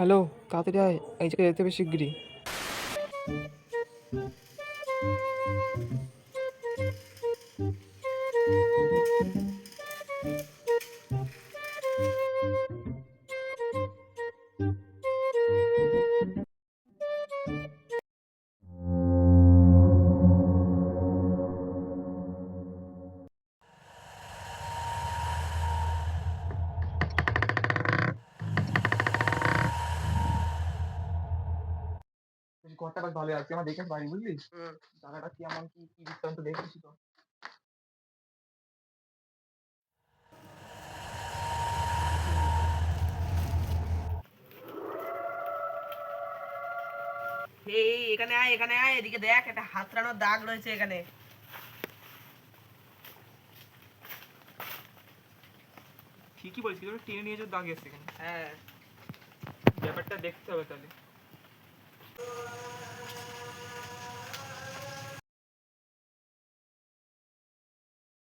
Hello তাড়াতাড়ি আয়। এই জায়গায় যেতে হবে শিগগিরই। বেশ ঘরটা বেশ ভালোই আছে আমার দেখে বাড়ি বুঝলি? জায়গাটা কি এমন কি কি বৃত্তান্ত দেখেছি তো। এই এখানে আয় এখানে আয় এদিকে দেখ একটা হাতড়ানোর দাগ রয়েছে এখানে। ঠিকই বলছিস টেনে নিয়ে যাওয়ার দাগ এসছে এখানে। হ্যাঁ। ব্যাপারটা দেখতে হবে তাহলে।